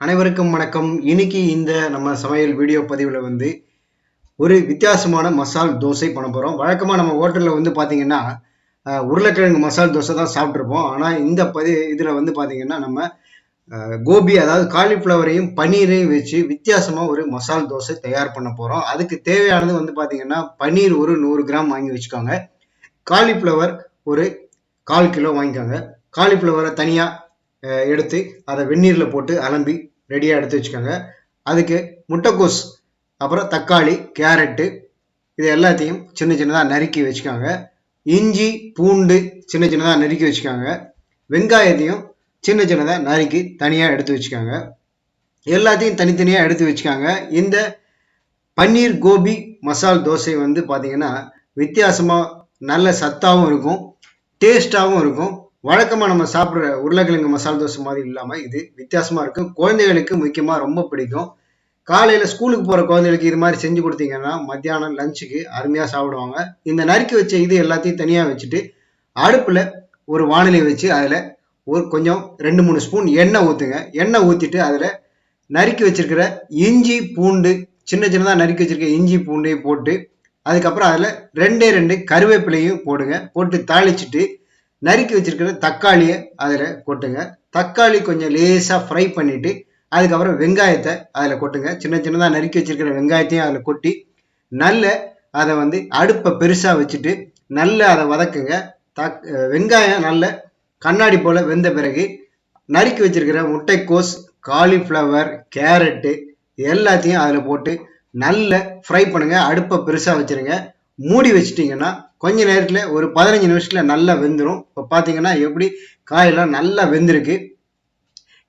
அனைவருக்கும் வணக்கம். இன்னைக்கு இந்த நம்ம சமையல் வீடியோ பதிவில் வந்து ஒரு வித்தியாசமான மசால் தோசை பண்ண போகிறோம் வழக்கமாக நம்ம ஹோட்டலில் வந்து பார்த்தீங்கன்னா உருளைக்கிழங்கு மசால் தோசை தான் சாப்பிட்ருப்போம் ஆனால் இந்த பதி இதில் வந்து பார்த்தீங்கன்னா நம்ம கோபி அதாவது காலிஃப்ளவரையும் பன்னீரையும் வச்சு வித்தியாசமாக ஒரு மசால் தோசை தயார் பண்ண போகிறோம் அதுக்கு தேவையானது வந்து பார்த்தீங்கன்னா பன்னீர் ஒரு நூறு கிராம் வாங்கி வச்சுக்கோங்க. காலிஃப்ளவர் ஒரு கால் கிலோ வாங்கிக்கோங்க. காலிஃப்ளவரை தனியாக எடுத்து அதை வெந்நீரில் போட்டு அலம்பி ரெடியாக எடுத்து வச்சுக்கோங்க. அதுக்கு முட்டைக்கோஸ் அப்புறம் தக்காளி கேரட்டு இது எல்லாத்தையும் சின்ன சின்னதாக நறுக்கி வச்சுக்காங்க. இஞ்சி பூண்டு சின்ன சின்னதாக நறுக்கி வச்சுக்காங்க. வெங்காயத்தையும் சின்ன சின்னதாக நறுக்கி தனியாக எடுத்து வச்சுக்காங்க. எல்லாத்தையும் தனித்தனியாக எடுத்து வச்சுக்காங்க. இந்த பன்னீர் கோபி மசால் தோசை வந்து பார்த்திங்கன்னா வித்தியாசமாக நல்ல சத்தாகவும் இருக்கும் டேஸ்டாகவும் இருக்கும். வழக்கமாக நம்ம சாப்பிட்ற உருளைக்கிழங்கு மசால் தோசை மாதிரி இல்லாமல் இது வித்தியாசமாக இருக்கும். குழந்தைகளுக்கு முக்கியமாக ரொம்ப பிடிக்கும். காலையில் ஸ்கூலுக்கு போகிற குழந்தைகளுக்கு இது மாதிரி செஞ்சு கொடுத்தீங்கன்னா மத்தியானம் லஞ்சுக்கு அருமையாக சாப்பிடுவாங்க. இந்த நறுக்கி வச்ச இது எல்லாத்தையும் தனியாக வச்சுட்டு அடுப்பில் ஒரு வானிலை வச்சு அதில் ஒரு கொஞ்சம் ரெண்டு மூணு ஸ்பூன் எண்ணெய் ஊற்றுங்க எண்ணெய் ஊற்றிட்டு அதில் நறுக்கி வச்சிருக்கிற இஞ்சி பூண்டு சின்ன சின்னதாக நறுக்கி வச்சிருக்க இஞ்சி பூண்டையும் போட்டு அதுக்கப்புறம் அதில் ரெண்டே ரெண்டு கருவேப்பிலையும் போடுங்க. போட்டு தாளிச்சிட்டு நறுக்கி வச்சிருக்கிற தக்காளியை அதில் கொட்டுங்க. தக்காளி கொஞ்சம் லேசாக ஃப்ரை பண்ணிவிட்டு அதுக்கப்புறம் வெங்காயத்தை அதில் கொட்டுங்க. சின்ன சின்னதாக நறுக்கி வச்சிருக்கிற வெங்காயத்தையும் அதில் கொட்டி நல்ல அதை வந்து அடுப்பை பெருசாக வச்சுட்டு நல்ல அதை வதக்குங்க. தக் வெங்காயம் நல்ல கண்ணாடி போல் வெந்த பிறகு நறுக்கி வச்சிருக்கிற முட்டைக்கோஸ் காலிஃப்ளவர் கேரட்டு எல்லாத்தையும் அதில் போட்டு நல்ல ஃப்ரை பண்ணுங்கள் அடுப்பை பெருசாக வச்சுருங்க. மூடி வச்சிட்டிங்கன்னா கொஞ்ச நேரத்தில் ஒரு பதினஞ்சு நிமிஷத்தில் நல்லா வெந்துடும் இப்போ பார்த்தீங்கன்னா எப்படி காயெல்லாம் நல்லா வெந்திருக்கு.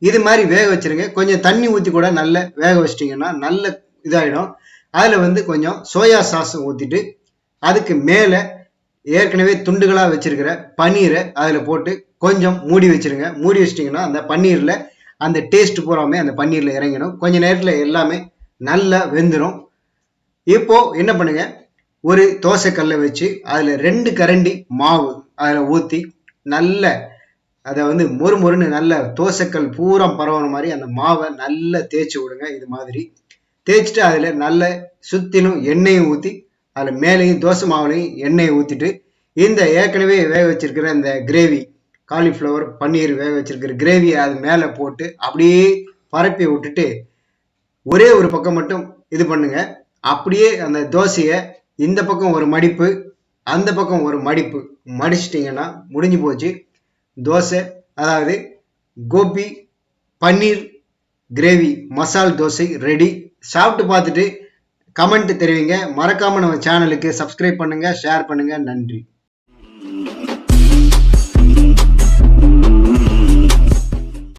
இது மாதிரி வேக வச்சிருங்க. கொஞ்சம் தண்ணி ஊற்றி கூட நல்ல வேக வச்சிட்டிங்கன்னா நல்ல இதாகிடும் அதில் வந்து கொஞ்சம் சோயா சாஸ் ஊற்றிட்டு அதுக்கு மேலே ஏற்கனவே துண்டுகளாக வச்சுருக்கிற பன்னீரை அதில் போட்டு கொஞ்சம் மூடி வச்சிருங்க. மூடி வச்சிட்டிங்கன்னா அந்த பன்னீரில் அந்த டேஸ்ட் பூராமே அந்த பன்னீரில் இறங்கிடும். கொஞ்சம் நேரத்தில் எல்லாமே நல்லா வெந்துடும் இப்போது என்ன பண்ணுங்கள் ஒரு தோசைக்கல்லை வச்சு அதில் ரெண்டு கரண்டி மாவு அதில் ஊற்றி நல்ல அதை வந்து மொறு மொறுன்னு நல்ல தோசைக்கல் பூரா பரவுற மாதிரி அந்த மாவை நல்லா தேய்ச்சி விடுங்க இது மாதிரி. தேய்ச்சிட்டு அதில் நல்ல சுத்திலும் எண்ணெயும் ஊற்றி அதில் மேலேயும் தோசை மாவுலையும் எண்ணெயை ஊற்றிட்டு இந்த ஏற்கனவே வேக வச்சிருக்கிற இந்த கிரேவி காலிஃப்ளவர் பன்னீர் வேக வச்சிருக்கிற கிரேவியை அது மேலே போட்டு அப்படியே பரப்பி விட்டுட்டு ஒரே ஒரு பக்கம் மட்டும் இது பண்ணுங்க. அப்படியே அந்த தோசையை இந்த பக்கம் ஒரு மடிப்பு அந்த பக்கம் ஒரு மடிப்பு. மடிச்சிட்டிங்கன்னா முடிஞ்சு போச்சு. தோசை அதாவது கோபி பன்னீர் கிரேவி மசால் தோசை ரெடி சாப்பிட்டு பார்த்துட்டு கமெண்ட் தெரிவிங்க. மறக்காமல் நம்ம சேனலுக்கு சப்ஸ்கிரைப் பண்ணுங்கள் ஷேர் பண்ணுங்கள் நன்றி.